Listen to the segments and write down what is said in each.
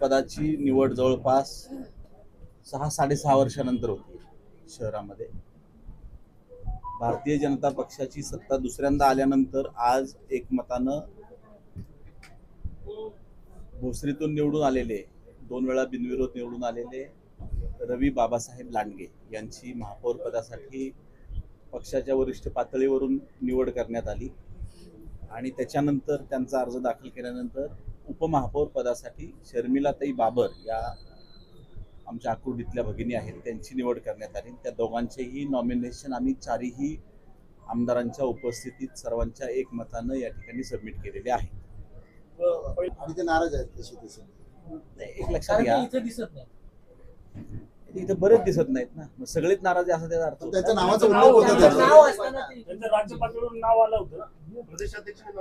पदाची निवड जवळपास सहा साडेसहा वर्षानंतर होती शहरामध्ये. भारतीय जनता पक्षाची सत्ता दुसऱ्यांदा आल्यानंतर आज एकमतानं भोसरीतून निवडून आलेले दोन वेळा बिनविरोध निवडून आलेले रवी बाबासाहेब लांडगे यांची महापौर पदासाठी पक्षाच्या वरिष्ठ पातळीवरून निवड करण्यात आली. आणि त्याच्यानंतर त्यांचा अर्ज दाखल केल्यानंतर उपमहापौर पदासाठी शर्मिलाताई बाबर या आमच्या आकुर्डीतल्या भगिनी आहेत. त्यांची निवड करण्यात आली. त्या दोघांचेही नॉमिनेशन आम्ही चारही आमदारांच्या उपस्थितीत सर्वांच्या एकमतानं या ठिकाणी सबमिट केलेले आहे. नाराज आहेत एक लक्षात घ्या ते इथे दिसत नाही. इथं बरेच दिसत नाहीत ना. मग सगळेच नाराज असा त्याचा अर्थ पण होता. त्याचं नावाचं नाव उल्लेख होता त्यांचं. त्याचा. नाव असताना ते- त्यांचं राज्य पातळीवर नाव आलं होतं.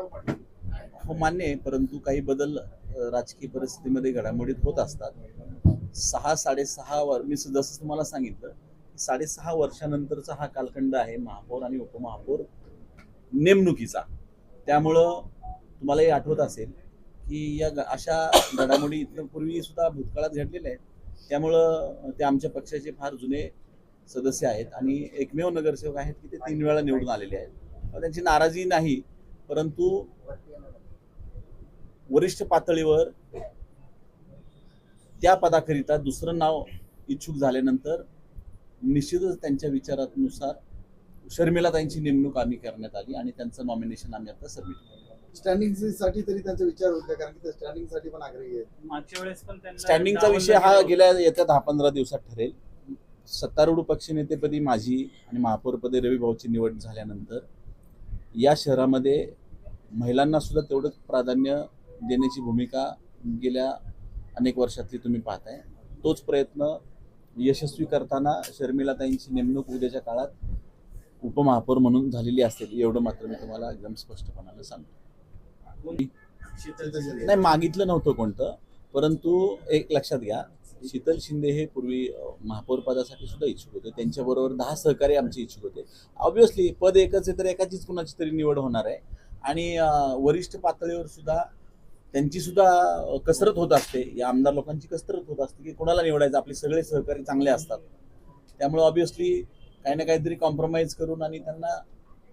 पाठवलं. हो मान्य आहे परंतु काही बदल राजकीय परिस्थितीमध्ये घडामोडीत होत असतात. सहा साडेसहा वर मी जसं तुम्हाला सांगितलं साडेसहा वर्षानंतरचा हा कालखंड आहे महापौर आणि उपमहापौर नेमणुकीचा. त्यामुळं तुम्हालाही आठवत असेल की या अशा घडामोडी इथं पूर्वी सुद्धा भूतकाळात घडलेल्या आहेत. त्यामुळं ते आमच्या पक्षाचे फार जुने सदस्य आहेत आणि एकमेव नगरसेवक आहेत की ते तीन वेळा निवडून आलेले आहेत. त्यांची नाराजी नाही परंतु वरिष्ठ पातळीवर त्या पदाकरिता दुसरं नाव इच्छुक झाल्यानंतर निश्चितच त्यांच्या विचारानुसार शर्मिलाताईंची नेमणूक आम्ही करण्यात आली आणि त्यांचं नॉमिनेशन आम्ही आता सबमिट केलं. स्टँडिंगसाठी तरी त्यांचा विचार होईल का कारण की ते स्टँडिंगसाठी पण आग्रही आहेत. मागच्या वेळेस पण स्टँडिंगचा विषय हा गेलं. गेल्या येत्या दहा पंधरा दिवसात ठरेल. सत्तारूढ पक्षनेतेपदी माझी आणि महापौरपदी रवी भाऊची निवड झाल्यानंतर या शहरामध्ये महिलांना सुद्धा तेवढंच प्राधान्य देण्याची भूमिका गेल्या अनेक वर्षातली तुम्ही पाहताय. तोच प्रयत्न यशस्वी करताना शर्मिलाताईंची नेमणूक उद्याच्या काळात उपमहापौर म्हणून झालेली असेल एवढं मात्र मी तुम्हाला एकदम स्पष्टपणाला सांगतो. नाही मागितलं नव्हतं कोणतं परंतु एक लक्षात घ्या शीतल शिंदे हे पूर्वी महापौर पदासाठी सुद्धा इच्छुक होते. त्यांच्याबरोबर दहा सहकारी आमचे इच्छुक होते. ऑब्विसली पद एकच आहे तर एकाचीच कुणाची तरी निवड होणार आहे. आणि वरिष्ठ पातळीवर सुद्धा त्यांची सुद्धा कसरत होत असते. या आमदार लोकांची कसरत होत असते की कोणाला निवडायचं? आपले सगळे सहकारी चांगले असतात. त्यामुळे ऑब्विसली काही ना काहीतरी कॉम्प्रोमाइज करून आणि त्यांना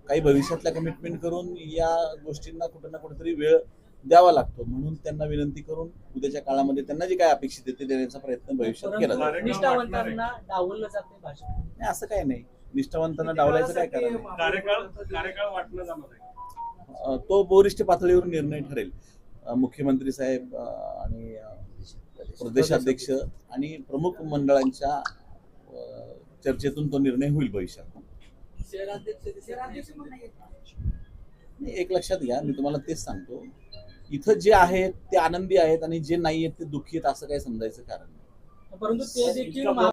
काही भविष्यातल्या कमिटमेंट करून या गोष्टींना कुठं ना कुठेतरी वेळ द्यावा लागतो. म्हणून त्यांना विनंती करून उद्याच्या काळामध्ये त्यांना जे काय अपेक्षित आहे ते देण्याचा प्रयत्न भविष्यात केला जात असं काही नाही. निष्ठावंतांना डावलायचं काय कारण तो वरिष्ठ पातळीवर निर्णय ठरेल. मुख्यमंत्री साहेब आणि प्रदेशाध्यक्ष आणि प्रमुख मंडळांच्या चर्चेतून तो निर्णय होईल भविष्यात. नाही, एक लक्षात घ्या मी तुम्हाला तेच सांगतो. इथं जे आहेत ते आनंदी आहेत आणि जे नाही आहेत ते दुःखी आहेत असं काही समजायचं कारण नाही. परंतु ते देखील